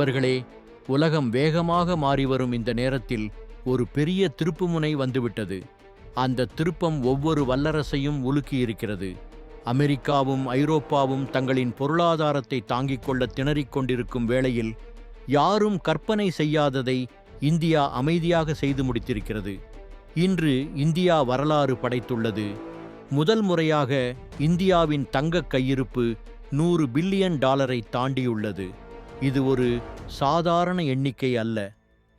நண்பர்களே உலகம் வேகமாக மாறிவரும் இந்த நேரத்தில் ஒரு பெரிய திருப்புமுனை வந்துவிட்டது. அந்த திருப்பம் ஒவ்வொரு வல்லரசையும் உலுக்கியிருக்கிறது. அமெரிக்காவும் ஐரோப்பாவும் தங்களின் பொருளாதாரத்தை தாங்கிக் கொள்ள திணறிக் கொண்டிருக்கும் வேளையில் யாரும் கற்பனை செய்யாததை இந்தியா அமைதியாக செய்து முடித்திருக்கிறது. இன்று இந்தியா வரலாறு படைத்துள்ளது. முதல் முறையாக இந்தியாவின் தங்கக் கையிருப்பு நூறு பில்லியன் டாலரை தாண்டியுள்ளது. இது ஒரு சாதாரண எண்ணிக்கை அல்ல.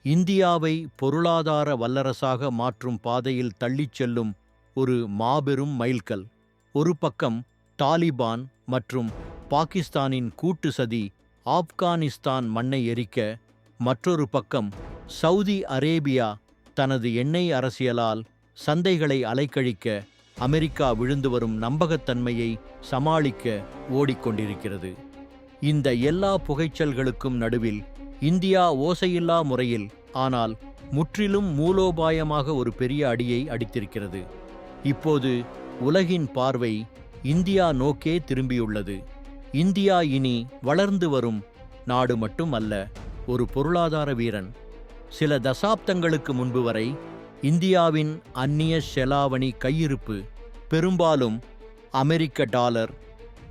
இந்தியாவை பொருளாதார வல்லரசாக மாற்றும் பாதையில் தள்ளிச் செல்லும் ஒரு மாபெரும் மைல்கல். ஒரு பக்கம் தாலிபான் மற்றும் பாகிஸ்தானின் கூட்டு சதி ஆப்கானிஸ்தான் மண்ணை எரிக்க மற்றொரு பக்கம் சவுதி அரேபியா தனது எண்ணெய் அரசியலால் சந்தைகளை அலைக்கழிக்க அமெரிக்கா விழுந்து வரும் நம்பகத்தன்மையை சமாளிக்க ஓடிக்கொண்டிருக்கிறது. இந்த எல்லா புகைச்சல்களுக்கும் நடுவில் இந்தியா ஓசையில்லா முறையில் ஆனால் முற்றிலும் மூலோபாயமாக ஒரு பெரிய அடியை அடித்திருக்கிறது. இப்போது உலகின் பார்வை இந்தியா நோக்கே திரும்பியுள்ளது. இந்தியா இனி வளர்ந்து வரும் நாடு மட்டும் அல்ல ஒரு பொருளாதார வீரன். சில தசாப்தங்களுக்கு முன்பு வரை இந்தியாவின் அந்நிய செலாவணி கையிருப்பு பெரும்பாலும் அமெரிக்க டாலர்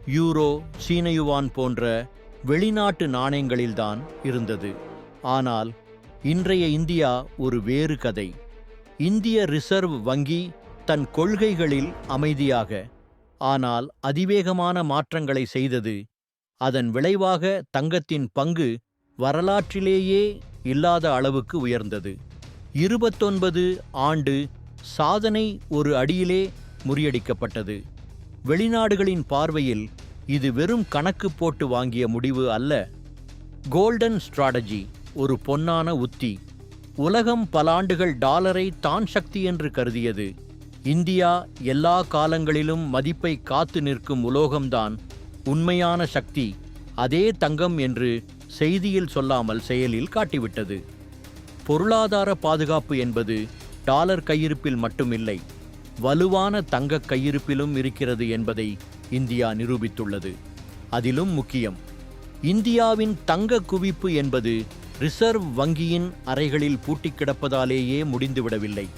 யூரோ சீன யுவான் போன்ற வெளிநாட்டு நாணயங்களில்தான் இருந்தது. ஆனால் இன்றைய இந்தியா ஒரு வேறு கதை. இந்திய ரிசர்வ் வங்கி தன் கொள்கைகளில் அமைதியாக ஆனால் அதிவேகமான மாற்றங்களை செய்தது அதன் விளைவாக தங்கத்தின் பங்கு வரலாற்றிலேயே இல்லாத அளவுக்கு உயர்ந்தது. இருபத்தொன்பது ஆண்டு சாதனை ஒரு அடியிலே முறியடிக்கப்பட்டது. வெளிநாடுகளின் பார்வையில் இது வெறும் கணக்கு போட்டு வாங்கிய முடிவு அல்ல. கோல்டன் ஸ்ட்ராட்டஜி ஒரு பொன்னான உத்தி. உலகம் பல ஆண்டுகள் டாலரை தான் சக்தி என்று கருதியது. இந்தியா எல்லா காலங்களிலும் மதிப்பை காத்து நிற்கும் உலோகம்தான் உண்மையான சக்தி. அதே தங்கம் என்று செய்தியில் சொல்லாமல் செயலில் காட்டிவிட்டது. பொருளாதார பாதுகாப்பு என்பது டாலர் கையிருப்பில் மட்டுமில்லை. வலுவான தங்கக் கையிருப்பிலும் இருக்கிறது என்பதை இந்தியா நிரூபித்துள்ளது. அதிலும் முக்கியம் இந்தியாவின் தங்க குவிப்பு என்பது ரிசர்வ் வங்கியின் அறைகளில் பூட்டிக் கிடப்பதாலேயே முடிந்துவிடவில்லை.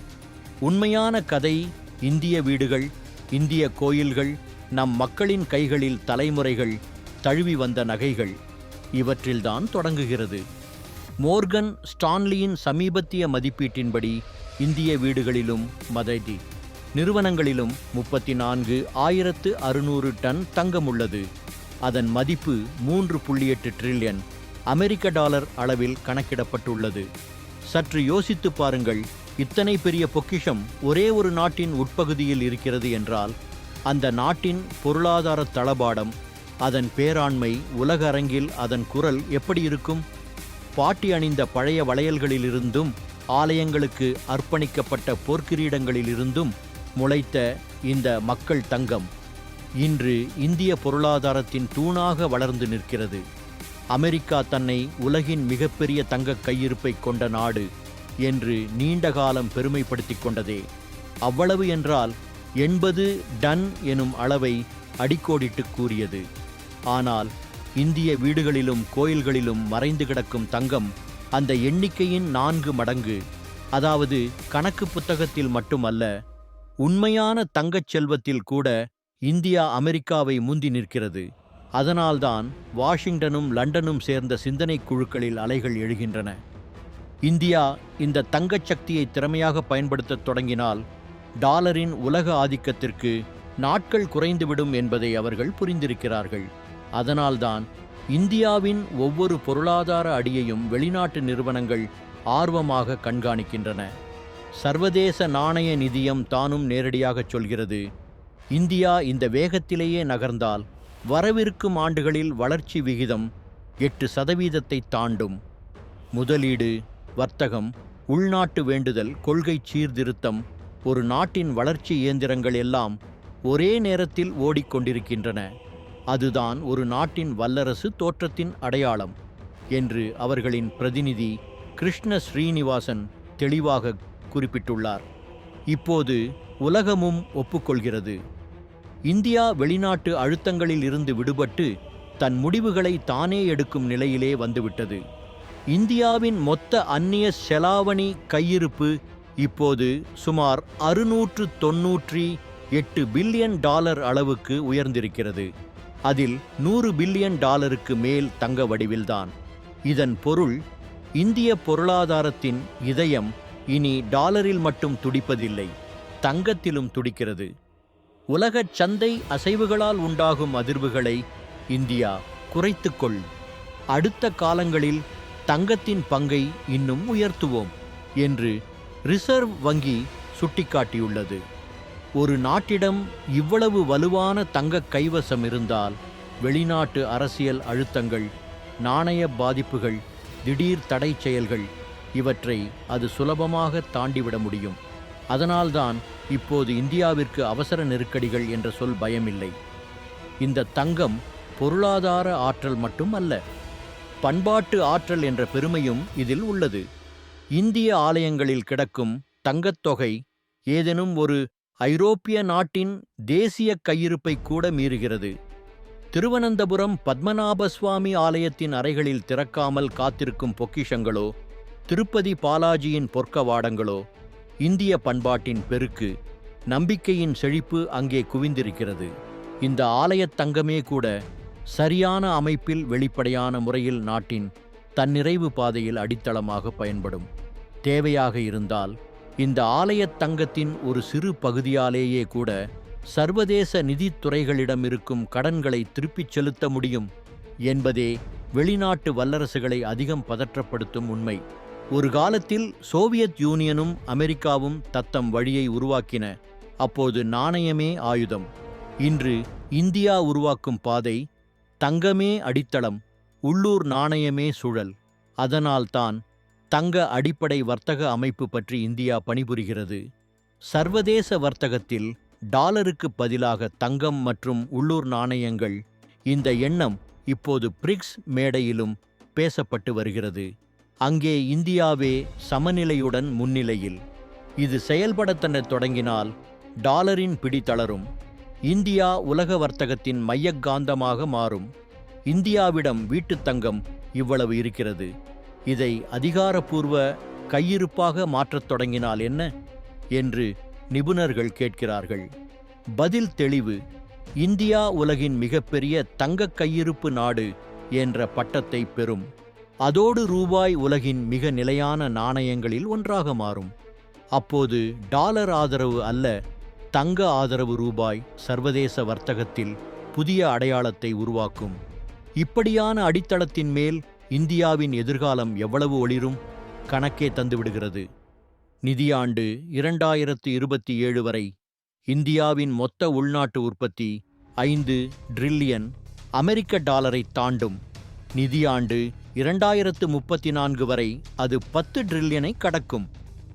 உண்மையான கதை இந்திய வீடுகள் இந்திய கோயில்கள் நம் மக்களின் கைகளில் தலைமுறைகள் தழுவி வந்த நகைகள். இவற்றில்தான் தொடங்குகிறது. மோர்கன் ஸ்டான்லியின் சமீபத்திய மதிப்பீட்டின்படி இந்திய வீடுகளிலும் மதடி நிறுவனங்களிலும் முப்பத்தி நான்கு ஆயிரத்து அறுநூறு டன் தங்கம் உள்ளது அதன் மதிப்பு மூன்று புள்ளி எட்டு ட்ரில்லியன் அமெரிக்க டாலர் அளவில் கணக்கிடப்பட்டுள்ளது. சற்று யோசித்து பாருங்கள் இத்தனை பெரிய பொக்கிஷம் ஒரே ஒரு நாட்டின் உட்பகுதியில் இருக்கிறது என்றால் அந்த நாட்டின் பொருளாதார தளபாடம் அதன் பேராண்மை உலக அரங்கில் அதன் குரல் எப்படி இருக்கும்? பாட்டி அணிந்த பழைய வளையல்களிலிருந்தும் ஆலயங்களுக்கு அர்ப்பணிக்கப்பட்ட போர்க்கிரீடங்களிலிருந்தும் முளைத்த இந்த மக்கள் தங்கம் இன்று இந்திய பொருளாதாரத்தின் தூணாக வளர்ந்து நிற்கிறது. அமெரிக்கா தன்னை உலகின் மிகப்பெரிய தங்கக் கையிருப்பை கொண்ட நாடு என்று நீண்ட காலம் பெருமைப்படுத்திக் கொண்டதே. அவ்வளவு என்றால் எண்பது டன் எனும் அளவை அடிக்கோடிட்டு கூறியது. ஆனால் இந்திய வீடுகளிலும் கோயில்களிலும் மறைந்து கிடக்கும் தங்கம் அந்த எண்ணிக்கையின் நான்கு மடங்கு. அதாவது கணக்கு புத்தகத்தில் மட்டுமல்ல உண்மையான தங்கச் செல்வத்தில் கூட இந்தியா அமெரிக்காவை முந்தி நிற்கிறது. அதனால்தான் வாஷிங்டனும் லண்டனும் சேர்ந்த சிந்தனை குழுக்களில் அலைகள் எழுகின்றன. இந்தியா இந்த தங்கச் சக்தியை திறமையாக பயன்படுத்தத் தொடங்கினால் டாலரின் உலக ஆதிக்கத்திற்கு நாட்கள் குறைந்துவிடும் என்பதை அவர்கள் புரிந்திருக்கிறார்கள். அதனால்தான் இந்தியாவின் ஒவ்வொரு பொருளாதார அடியையும் வெளிநாட்டு நிறுவனங்கள் ஆர்வமாக கண்காணிக்கின்றன. சர்வதேச நாணய நிதியம் தானும் நேரடியாகச் சொல்கிறது. இந்தியா இந்த வேகத்திலேயே நகர்ந்தால் வரவிருக்கும் ஆண்டுகளில் வளர்ச்சி விகிதம் எட்டு சதவீதத்தை தாண்டும். முதலீடு வர்த்தகம் உள்நாட்டு வேண்டுதல் கொள்கை சீர்திருத்தம் ஒரு நாட்டின் வளர்ச்சி இயந்திரங்கள் எல்லாம் ஒரே நேரத்தில் ஓடிக்கொண்டிருக்கின்றன. அதுதான் ஒரு நாட்டின் வல்லரசு தோற்றத்தின் அடையாளம் என்று அவர்களின் பிரதிநிதி கிருஷ்ண ஸ்ரீனிவாசன் தெளிவாக குறிப்பிட்டுள்ளார். இப்போது உலகமும் ஒப்புக்கொள்கிறது. இந்தியா வெளிநாட்டு அழுத்தங்களில் இருந்து விடுபட்டு தன் முடிவுகளை தானே எடுக்கும் நிலையிலே வந்துவிட்டது. இந்தியாவின் மொத்த அந்நிய செலாவணி கையிருப்பு இப்போது சுமார் அறுநூற்று தொன்னூற்றி எட்டு பில்லியன் டாலர் அளவுக்கு உயர்ந்திருக்கிறது. அதில் நூறு பில்லியன் டாலருக்கு மேல் தங்க வடிவில்தான். இதன் பொருள் இந்திய பொருளாதாரத்தின் இதயம் இனி டாலரில் மட்டும் துடிப்பதில்லை தங்கத்திலும் துடிக்கிறது. உலகச் சந்தை அசைவுகளால் உண்டாகும் அதிர்வுகளை இந்தியா குறைத்துக்கொள். அடுத்த காலங்களில் தங்கத்தின் பங்கை இன்னும் உயர்த்துவோம் என்று ரிசர்வ் வங்கி சுட்டிக்காட்டியுள்ளது. ஒரு நாட்டிடம் இவ்வளவு வலுவான தங்க கைவசம் இருந்தால் வெளிநாட்டு அரசியல் அழுத்தங்கள் நாணய பாதிப்புகள் திடீர் தடை செயல்கள் இவற்றை அது சுலபமாக தாண்டிவிட முடியும். அதனால்தான் இப்போது இந்தியாவிற்கு அவசர நெருக்கடிகள் என்ற சொல் பயமில்லை. இந்த தங்கம் பொருளாதார ஆற்றல் மட்டும் அல்ல பண்பாட்டு ஆற்றல் என்ற பெருமையும் இதில் உள்ளது. இந்திய ஆலயங்களில் கிடக்கும் தங்கத்தொகை ஏதேனும் ஒரு ஐரோப்பிய நாட்டின் தேசிய கையிருப்பை கூட மீறுகிறது. திருவனந்தபுரம் பத்மநாப சுவாமி ஆலயத்தின் அறைகளில் திறக்காமல் காத்திருக்கும் பொக்கிஷங்களோ திருப்பதி பாலாஜியின் பொற்கவாடங்களோ இந்திய பண்பாட்டின் பெருக்கு நம்பிக்கையின் செழிப்பு அங்கே குவிந்திருக்கிறது. இந்த ஆலயத் தங்கமே கூட சரியான அமைப்பில் வெளிப்படையான முறையில் நாட்டின் தன்னிறைவு பாதையில் அடித்தளமாக பயன்படும். தேவையாக இருந்தால் இந்த ஆலயத் தங்கத்தின் ஒரு சிறு பகுதியாலேயே கூட சர்வதேச நிதித்துறைகளிடம் இருக்கும் கடன்களை திருப்பிச் செலுத்த முடியும் என்பதே வெளிநாட்டு வல்லரசுகளை அதிகம் பதற்றப்படுத்தும் உண்மை. ஒரு காலத்தில் சோவியத் யூனியனும் அமெரிக்காவும் தத்தம் வழியை உருவாக்கின. அப்போது நாணயமே ஆயுதம். இன்று இந்தியா உருவாக்கும் பாதை தங்கமே அடித்தளம் உள்ளூர் நாணயமே சுழல். அதனால்தான் தங்க அடிப்படை வர்த்தக அமைப்பு பற்றி இந்தியா பணிபுரிகிறது. சர்வதேச வர்த்தகத்தில் டாலருக்கு பதிலாக தங்கம் மற்றும் உள்ளூர் நாணயங்கள் இந்த எண்ணம் இப்போது பிரிக்ஸ் மேடையிலும் பேசப்பட்டு வருகிறது. அங்கே இந்தியாவே சமநிலையுடன் முன்னிலையில். இது செயல்படத்தன தொடங்கினால் டாலரின் பிடி தளரும். இந்தியா உலக வர்த்தகத்தின் மையக்காந்தமாக மாறும். இந்தியாவிடம் வீட்டுத் தங்கம் இவ்வளவு இருக்கிறது. இதை அதிகாரப்பூர்வ கையிருப்பாக மாற்றத் தொடங்கினால் என்ன? என்று நிபுணர்கள் கேட்கிறார்கள். பதில் தெளிவு இந்தியா உலகின் மிகப்பெரிய தங்கக் கையிருப்பு நாடு என்ற பட்டத்தை பெறும். அதோடு ரூபாய் உலகின் மிக நிலையான நாணயங்களில் ஒன்றாக மாறும். அப்போது டாலர் ஆதரவு அல்ல தங்க ஆதரவு ரூபாய் சர்வதேச வர்த்தகத்தில் புதிய அடையாளத்தை உருவாக்கும். இப்படியான அடித்தளத்தின் மேல் இந்தியாவின் எதிர்காலம் எவ்வளவு ஒளிரும்? கணக்கே தந்துவிடுகிறது. நிதியாண்டு இரண்டாயிரத்து இருபத்தி ஏழு வரை இந்தியாவின் மொத்த உள்நாட்டு உற்பத்தி ஐந்து ட்ரில்லியன் அமெரிக்க டாலரை தாண்டும். நிதியாண்டு இரண்டாயிரத்து முப்பத்தி நான்கு வரை அது பத்து ட்ரில்லியனை கடக்கும்.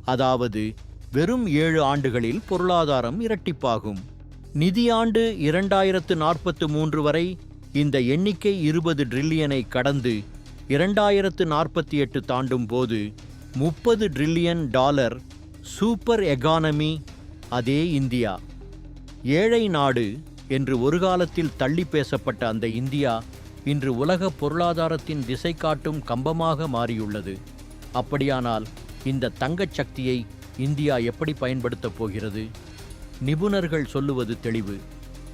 அதாவது வெறும் ஏழு ஆண்டுகளில் பொருளாதாரம் இரட்டிப்பாகும். நிதியாண்டு இரண்டாயிரத்து நாற்பத்து மூன்று வரை இந்த எண்ணிக்கை இருபது ட்ரில்லியனை கடந்து இரண்டாயிரத்து நாற்பத்தி எட்டு தாண்டும் போது முப்பது ட்ரில்லியன் டாலர் சூப்பர் எகானமி அதே இந்தியா. ஏழை நாடு என்று ஒரு காலத்தில் தள்ளி பேசப்பட்ட அந்த இந்தியா இன்று உலக பொருளாதாரத்தின் திசை காட்டும் கம்பமாக மாறியுள்ளது. அப்படியானால் இந்த தங்கச் சக்தியை இந்தியா எப்படி பயன்படுத்தப் போகிறது? நிபுணர்கள் சொல்லுவது தெளிவு.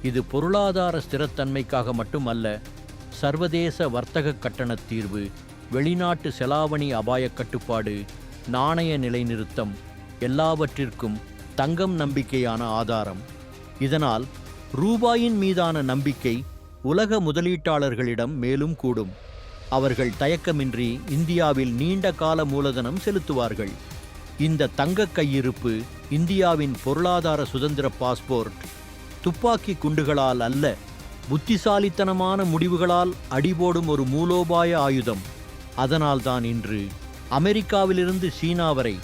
இது பொருளாதார ஸ்திரத்தன்மைக்காக மட்டுமல்ல சர்வதேச வர்த்தக கட்டணத் தீர்வு வெளிநாட்டு செலாவணி அபாயக் கட்டுப்பாடு நாணய நிலைநிறுத்தம் எல்லாவற்றிற்கும் தங்கம் நம்பிக்கையான ஆதாரம். இதனால் ரூபாயின் மீதான நம்பிக்கை உலக முதலீட்டாளர்களிடம் மேலும் கூடும். அவர்கள் தயக்கமின்றி இந்தியாவில் நீண்ட கால மூலதனம் செலுத்துவார்கள். இந்த தங்கக் கையிருப்பு இந்தியாவின் பொருளாதார சுதந்திர பாஸ்போர்ட் துப்பாக்கி குண்டுகளால் அல்ல புத்திசாலித்தனமான முடிவுகளால் அடிபோடும் ஒரு மூலோபாய ஆயுதம். அதனால்தான் இன்று அமெரிக்காவிலிருந்து சீனா வரை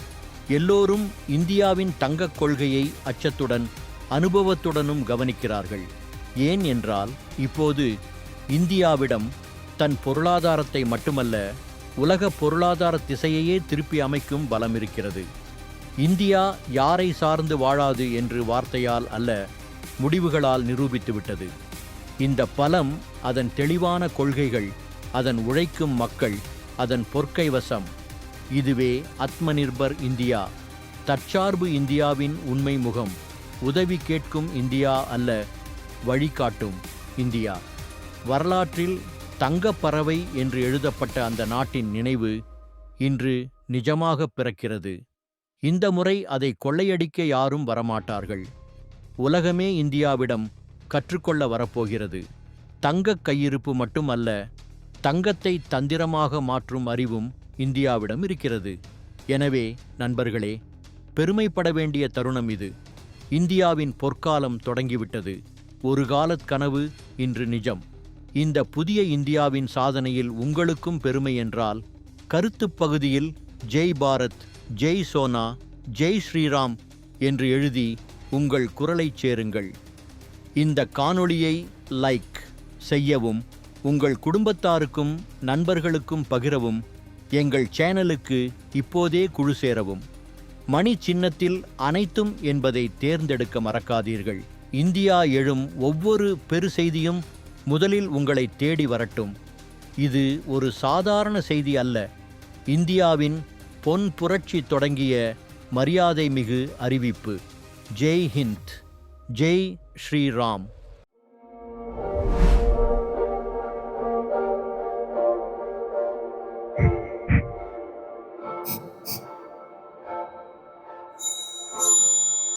எல்லோரும் இந்தியாவின் தங்கக் கொள்கையை அச்சத்துடன் அனுபவத்துடனும் கவனிக்கிறார்கள். ஏன் என்றால் இப்போது இந்தியாவிடம் தன் பொருளாதாரத்தை மட்டுமல்ல உலக பொருளாதார திசையையே திருப்பி அமைக்கும் பலம் இருக்கிறது. இந்தியா யாரை சார்ந்து வாழாது என்று வார்த்தையால் அல்ல முடிவுகளால் நிரூபித்துவிட்டது இந்த பலம் அதன் தெளிவான கொள்கைகள் அதன் உழைக்கும் மக்கள் அதன் பொற்கை வசம் இதுவே ஆத்மநிர்பர் இந்தியா. தற்சார்பு இந்தியாவின் உண்மை முகம். உதவி கேட்கும் இந்தியா அல்ல வழிகாட்டும். இந்தியா. வரலாற்றில் தங்கப்பறவை என்று எழுதப்பட்ட அந்த நாட்டின் நினைவு இன்று நிஜமாக பிறக்கிறது. இந்த முறை அதை கொள்ளையடிக்க யாரும் வரமாட்டார்கள். உலகமே இந்தியாவிடம் கற்றுக்கொள்ள வரப்போகிறது. தங்கக் கையிருப்பு மட்டுமல்ல தங்கத்தை தந்திரமாக மாற்றும் அறிவும் இந்தியாவிடம் இருக்கிறது. எனவே நண்பர்களே பெருமைப்பட வேண்டிய தருணம் இது. இந்தியாவின் பொற்காலம் தொடங்கிவிட்டது. ஒரு காலத் கனவு இன்று நிஜம். இந்த புதிய இந்தியாவின் சாதனையில் உங்களுக்கும் பெருமை என்றால் கருத்துப் பகுதியில் ஜெய் பாரத் ஜெய் சோனா ஜெய் ஸ்ரீராம் என்று எழுதி உங்கள் குரலைச் சேருங்கள். இந்த காணொளியை லைக் செய்யவும் உங்கள் குடும்பத்தாருக்கும் நண்பர்களுக்கும் பகிரவும் எங்கள் சேனலுக்கு இப்போதே குழு சேரவும். மணி சின்னத்தில் அனைத்தும் என்பதை தேர்ந்தெடுக்க மறக்காதீர்கள். இந்தியா எழும் ஒவ்வொரு பெரு செய்தியும் முதலில் உங்களை தேடி வரட்டும். இது ஒரு சாதாரண செய்தி அல்ல. இந்தியாவின் பொன் புரட்சி தொடங்கிய மரியாதை மிகு அறிவிப்பு. ஜெய் ஹிந்த். ஜெய் ஸ்ரீராம்.